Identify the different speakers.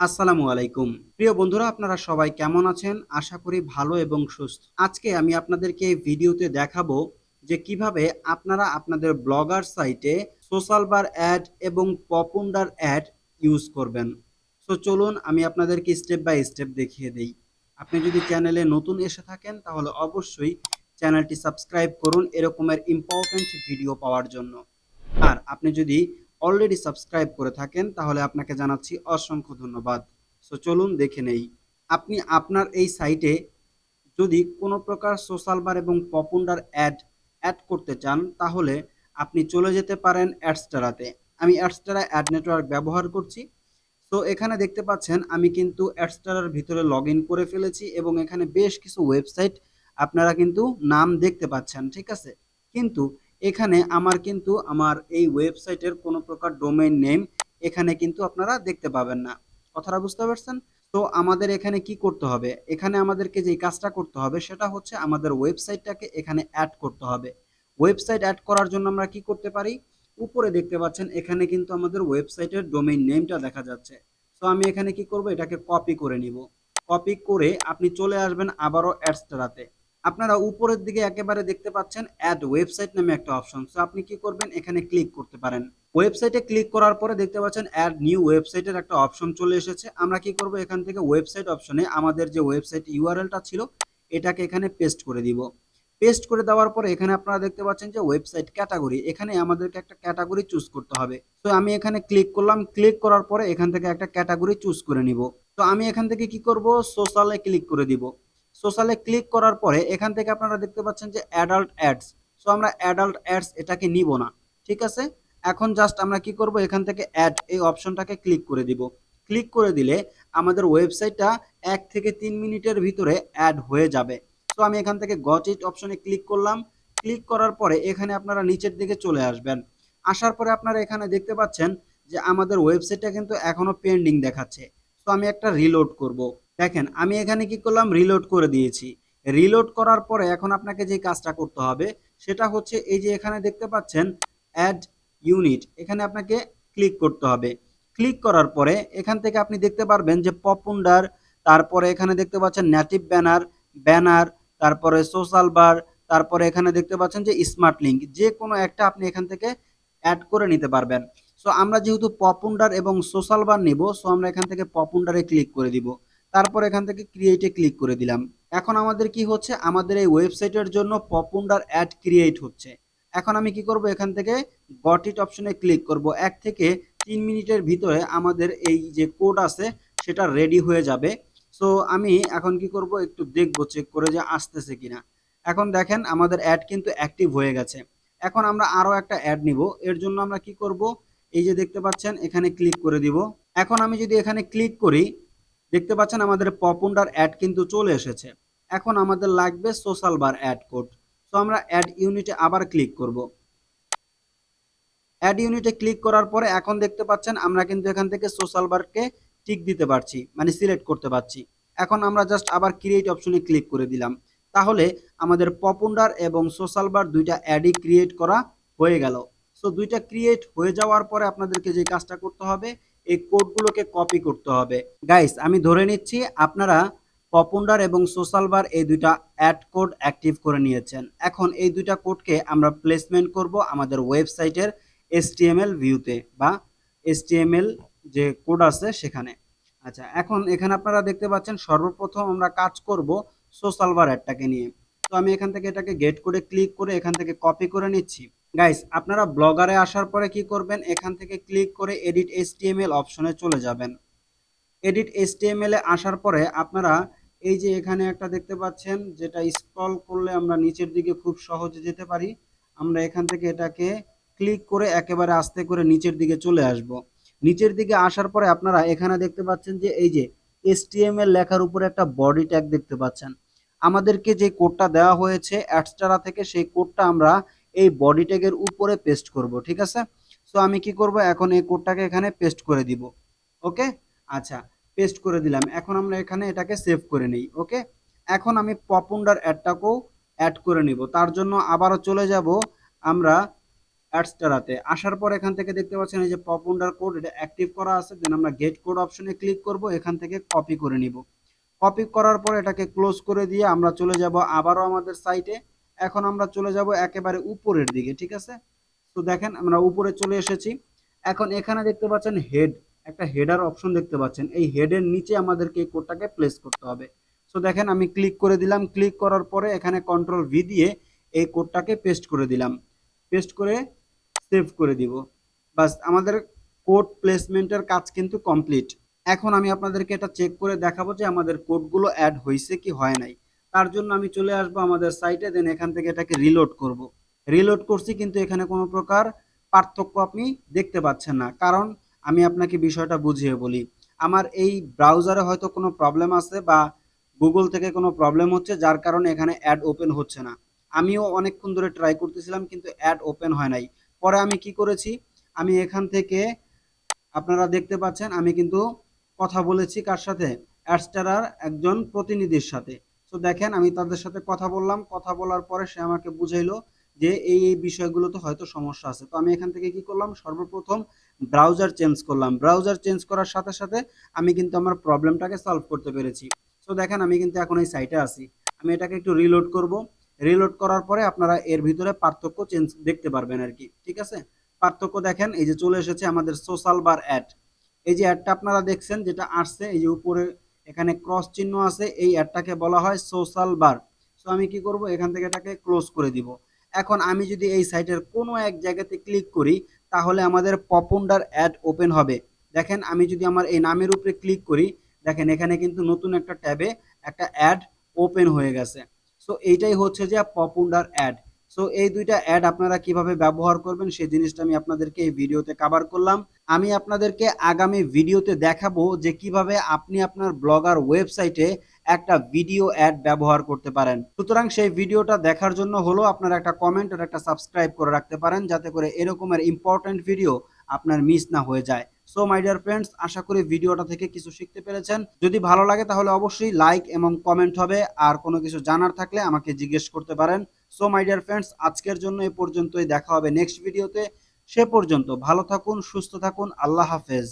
Speaker 1: আসসালামু আলাইকুম। প্রিয় বন্ধুরা, আপনারা সবাই কেমন আছেন? আশা করি ভালো এবং সুস্থ। আজকে আমি আপনাদেরকে ভিডিওতে দেখাবো যে কীভাবে আপনারা আপনাদের ব্লগার সাইটে সোশ্যাল বার অ্যাড এবং পপুন্ডার অ্যাড ইউজ করবেন। সো চলুন, আমি আপনাদেরকে স্টেপ বাই স্টেপ দেখিয়ে দেই। আপনি যদি চ্যানেলে নতুন এসে থাকেন, তাহলে অবশ্যই চ্যানেলটি সাবস্ক্রাইব করুন এরকমের ইম্পর্ট্যান্ট ভিডিও পাওয়ার জন্য। আর আপনি যদি অলরেডি সাবস্ক্রাইব করে থাকেন, তাহলে আপনাকে জানাচ্ছি অসংখ্য ধন্যবাদ। সো চলুন দেখে নেই। আপনি আপনার এই সাইটে যদি কোনো প্রকার সোশ্যাল বার এবং পপুন্ডার অ্যাড অ্যাড করতে চান, তাহলে আপনি চলে যেতে পারেন অ্যাডস্টারাতে আমি অ্যাডস্টারা অ্যাড নেটওয়ার্ক ব্যবহার করছি। তো এখানে দেখতে পাচ্ছেন, আমি কিন্তু অ্যাডস্টারার ভিতরে লগ করে ফেলেছি এবং এখানে বেশ কিছু ওয়েবসাইট আপনারা কিন্তু নাম দেখতে পাচ্ছেন, ঠিক আছে? কিন্তু এখানে আমার কিন্তু আমার এই ওয়েবসাইটের কোনো প্রকার ডোমেইন নেম এখানে কিন্তু আপনারা দেখতে পাবেন না। কথাটা বুঝতে পারছেন? তো আমাদের এখানে কি করতে হবে? এখানে আমাদেরকে যে কাজটা করতে হবে সেটা হচ্ছে আমাদের ওয়েবসাইটটাকে এখানে অ্যাড করতে হবে। ওয়েবসাইট অ্যাড করার জন্য আমরা কি করতে পারি? উপরে দেখতে পাচ্ছেন, এখানে কিন্তু আমাদের ওয়েবসাইটের ডোমেইন নেমটা দেখা যাচ্ছে। তো আমি এখানে কি করব? এটাকে কপি করে নিব। কপি করে আপনি চলে আসবেন আবারও অ্যাডস্টারাতে আপনারা উপরের দিকে একেবারে দেখতে পাচ্ছেন অ্যাড ওয়েবসাইট নামে একটা অপশন সো আপনি কি করবেন? এখানে ক্লিক করতে পারেন। ওয়েবসাইটে ক্লিক করার পরে দেখতে পাচ্ছেন অ্যাড নিউ ওয়েবসাইটের একটা অপশন চলে এসেছে। আমরা কি করব? এখান থেকে ওয়েবসাইট অপশনে আমাদের যে ওয়েবসাইট ইউআরএলটা ছিল, এটাকে এখানে পেস্ট করে দিব। পেস্ট করে দেওয়ার পরে এখানে আপনারা দেখতে পাচ্ছেন যে ওয়েবসাইট ক্যাটাগরি এখানে আমাদেরকে একটা ক্যাটাগরি চুজ করতে হবে। তো আমি এখানে ক্লিক করলাম। ক্লিক করার পরে এখান থেকে একটা ক্যাটাগরি চুজ করে নিব। তো আমি এখান থেকে কি করব? সোশ্যালে ক্লিক করে দিব। সোশ্যালে ক্লিক করার পরে এখান থেকে আপনারা দেখতে পাচ্ছেন যে অ্যাডাল্ট অ্যাডস সো আমরা অ্যাডাল্ট অ্যাডস এটাকে নিব না, ঠিক আছে? এখন জাস্ট আমরা কি করব? এখান থেকে অ্যাড এই অপশনটাকে ক্লিক করে দিব। ক্লিক করে দিলে আমাদের ওয়েবসাইটটা এক থেকে তিন মিনিটের ভিতরে অ্যাড হয়ে যাবে। তো আমি এখান থেকে গট ইট অপশনে ক্লিক করলাম। ক্লিক করার পরে এখানে আপনারা নিচের দিকে চলে আসবেন। আসার পরে আপনারা এখানে দেখতে পাচ্ছেন যে আমাদের ওয়েবসাইটটা কিন্তু এখনও পেন্ডিং দেখাচ্ছে। তো আমি একটা রিলোড করব। দেখেন, আমি এখানে কি করলাম? রিলোড করে দিয়েছি। রিলোড করার পরে এখন আপনাকে যে কাজটা করতে হবে, সেটা হচ্ছে এই যে এখানে দেখতে পাচ্ছেন অ্যাড ইউনিট এখানে আপনাকে ক্লিক করতে হবে। ক্লিক করার পরে এখান থেকে আপনি দেখতে পারবেন যে পপুন্ডার তারপরে এখানে দেখতে পাচ্ছেন নেটিভ ব্যানার ব্যানার তারপরে সোশ্যাল বার তারপরে এখানে দেখতে পাচ্ছেন যে স্মার্ট লিঙ্ক যে কোনো একটা আপনি এখান থেকে অ্যাড করে নিতে পারবেন। সো আমরা যেহেতু পপুন্ডার এবং সোশ্যাল বার নিব সো আমরা এখান থেকে পপুন্ডারে ক্লিক করে দিব। তারপর এখান থেকে ক্রিয়েটে ক্লিক করে দিলাম। এখন আমাদের কি হচ্ছে? আমাদের এই ওয়েবসাইটের জন্য পপুন্ডার অ্যাড ক্রিয়েট হচ্ছে। এখন আমি কি করব? এখান থেকে গট ইট অপশনে ক্লিক করব। এক থেকে তিন মিনিটের ভিতরে আমাদের এই যে কোড আছে, সেটা রেডি হয়ে যাবে। সো আমি এখন কি করব? একটু দেখব চেক করে যে আসতেছে কিনা। এখন দেখেন, আমাদের অ্যাড কিন্তু অ্যাক্টিভ হয়ে গেছে। এখন আমরা আরও একটা অ্যাড নিব। এর জন্য আমরা কি করব? এই যে দেখতে পাচ্ছেন, এখানে ক্লিক করে দিব। এখন আমি যদি এখানে ক্লিক করি দেখতে পাচ্ছেন আমাদের পপুন্ডার অ্যাড কিন্তু চলে এসেছে। এখন আমাদের লাগবে social bar ad code so আমরা অ্যাড ইউনিটে আবার ক্লিক করব। অ্যাড ইউনিটে ক্লিক করার পরে এখন দেখতে পাচ্ছেন আমরা কিন্তু এখান থেকে সোশ্যাল বারকে টিক দিতে পারছি মানে সিলেক্ট করতে পারছি। এখন আমরা জাস্ট আবার ক্রিয়েট অপশনে ক্লিক করে দিলাম। তাহলে আমাদের পপুন্ডার এবং সোশ্যাল বার দুইটা অ্যাডই ক্রিয়েট করা হয়ে গেল। সো দুইটা ক্রিয়েট হয়ে যাওয়ার পরে আপনাদেরকে যে কাজটা করতে হবে এই কোডগুলোকে কপি করতে হবে। গাইস আমি ধরে নিচ্ছি আপনারা পপুন্ডার এবং সোশ্যাল বার এই দুইটা অ্যাড কোড অ্যাক্টিভ করে নিয়েছেন। এখন এই দুইটা কোডকে আমরা প্লেসমেন্ট করব আমাদের ওয়েবসাইটের এসটিএমএল ভিউতে বা এসটিএমএল যে কোড আছে সেখানে। আচ্ছা এখন এখানে আপনারা দেখতে পাচ্ছেন সর্বপ্রথম আমরা কাজ করব সোশ্যাল বার অ্যাডটাকে নিয়ে। তো আমি এখান থেকে এটাকে গেট করে ক্লিক করে এখান থেকে কপি করে নিচ্ছি। গাইস আপনারা ব্লগারে আসার পরে কি করবেন? এখান থেকে ক্লিক করে এডিট এসটিএমএল অপশনে চলে যাবেন। এডিট এসটিএমএল এ আসার পরে আপনারা এই যে এখানে একটা দেখতে পাচ্ছেন, যেটা স্ক্রল করলে আমরা নিচের দিকে খুব সহজে যেতে পারি। আমরা এখান থেকে এটাকে ক্লিক করে একেবারে আস্তে করে নিচের দিকে চলে আসব। নিচের দিকে আসার পরে আপনারা এখানে দেখতে পাচ্ছেন যে এই যে এসটিএমএল লেখার উপরে একটা বডি ট্যাগ দেখতে পাচ্ছেন। আমাদেরকে যে কোডটা দেওয়া হয়েছে অ্যাডস্টারা থেকে সেই কোডটা আমরা এই বডি ট্যাগের উপরে পেস্ট করব, ঠিক আছে? সো আমি কি করব? এখন এই কোডটাকে এখানে পেস্ট করে দিব ওকে আচ্ছা পেস্ট করে দিলাম। এখন আমরা এখানে এটাকে সেভ করে নেই ওকে এখন আমি পপুন্ডার অ্যাডটাকেও অ্যাড করে নিব। তার জন্য আবারও চলে যাব আমরা অ্যাডস্টারাতে আসার পর এখান থেকে দেখতে পাচ্ছেন এই যে পপ উন্ডার কোড এটা অ্যাক্টিভ করা আছে। দেন আমরা গেট কোড অপশনে ক্লিক করব, এখান থেকে কপি করে নিব। কপি করার পর এটাকে ক্লোজ করে দিয়ে আমরা চলে যাব আবারও আমাদের সাইটে এখন আমরা চলে যাব একেবারে উপরের দিকে, ঠিক আছে? তো দেখেন, আমরা উপরে চলে এসেছি। এখন এখানে দেখতে পাচ্ছেন হেড একটা হেডার অপশন দেখতে পাচ্ছেন। এই হেডের নিচে আমাদেরকে এই কোডটাকে প্লেস করতে হবে। সো দেখেন, আমি ক্লিক করে দিলাম। ক্লিক করার পরে এখানে কন্ট্রোল ভি দিয়ে এই কোডটাকে পেস্ট করে দিলাম। পেস্ট করে সেভ করে দিব। বাস, আমাদের কোড প্লেসমেন্টের কাজ কিন্তু কমপ্লিট এখন আমি আপনাদেরকে এটা চেক করে দেখাবো যে আমাদের কোডগুলো অ্যাড হয়েছে কি হয় নাই। তার জন্য আমি চলে আসব আমাদের সাইটে দেন এখান থেকে এটাকে রিলোড করব। রিলোড করছি কিন্তু এখানে কোনো প্রকার পার্থক্য আপনি দেখতে পাচ্ছেন না। কারণ আমি আপনাকে বিষয়টা বুঝিয়ে বলি, আমার এই ব্রাউজারে হয়তো কোনো প্রবলেম আছে বা গুগল থেকে কোনো প্রবলেম হচ্ছে, যার কারণে এখানে অ্যাড ওপেন হচ্ছে না। আমিও অনেকক্ষণ ধরে ট্রাই করতেছিলাম, কিন্তু অ্যাড ওপেন হয় নাই। পরে আমি কি করেছি, আমি এখান থেকে, আপনারা দেখতে পাচ্ছেন, আমি কিন্তু কথা বলেছি কার সাথে? অ্যাডস্টারার একজন প্রতিনিধির সাথে। তো দেখেন, আমি তাদের সাথে কথা বললাম। কথা বলার পরে সে আমাকে বুঝাইলো যে এই এই বিষয়গুলোতে হয়তো সমস্যা আছে। তো আমি এখান থেকে কি করলাম? সর্বপ্রথম ব্রাউজার চেঞ্জ করলাম। ব্রাউজার চেঞ্জ করার সাথে সাথে আমি কিন্তু আমার প্রবলেমটাকে সলভ করতে পেরেছি। তো দেখেন, আমি কিন্তু এখন এই সাইটে আছি। আমি এটাকে একটু রিলোড করব। রিলোড করার পরে আপনারা এর ভিতরে পার্থক্য চেঞ্জ দেখতে পারবেন আর কি। ঠিক আছে? পার্থক্য দেখেন, এই যে চলে এসেছে আমাদের সোশ্যাল বার অ্যাড এই যে অ্যাডটা আপনারা দেখছেন, যেটা আসছে, এই যে উপরে এখানে ক্রস চিহ্ন আছে, এই অ্যাডটাকে বলা হয় সোশ্যাল বার সো আমি কি করব? এখান থেকে এটাকে ক্লোজ করে দিব। এখন আমি যদি এই সাইটের কোনো এক জায়গাতে ক্লিক করি, তাহলে আমাদের পপুন্ডার অ্যাড ওপেন হবে। দেখেন, আমি যদি আমার এই নামের উপরে ক্লিক করি, দেখেন, এখানে কিন্তু নতুন একটা ট্যাবে একটা অ্যাড ওপেন হয়ে গেছে। সো এইটাই হচ্ছে যে পপুন্ডার অ্যাড সো এই দুইটা অ্যাড আপনারা কীভাবে ব্যবহার করবেন, সেই জিনিসটা আমি আপনাদেরকে এই ভিডিওতে কভার করলাম। আমি আপনাদেরকে আগামী ভিডিওতে দেখাবো যে কীভাবে আপনি আপনার ব্লগার ওয়েবসাইটে একটা ভিডিও অ্যাড ব্যবহার করতে পারেন। সুতরাং সেই ভিডিওটা দেখার জন্য হলো আপনারা একটা কমেন্ট আর একটা সাবস্ক্রাইব করে রাখতে পারেন, যাতে করে এরকমের ইম্পর্টেন্ট ভিডিও আপনার মিস না হয়ে যায়। সো মাই ডিয়ার ফ্রেন্ডস আশা করি ভিডিওটা থেকে কিছু শিখতে পেরেছেন। যদি ভালো লাগে তাহলে অবশ্যই লাইক এবং কমেন্ট হবে। আর কোনো কিছু জানার থাকলে আমাকে জিজ্ঞেস করতে পারেন। সো মাই ডিয়ার ফ্রেন্ডস আজকের জন্য এ পর্যন্তই দেখা হবে নেক্সট ভিডিওতে সে পর্যন্ত ভালো থাকুন, সুস্থ থাকুন, আল্লাহ হাফেজ।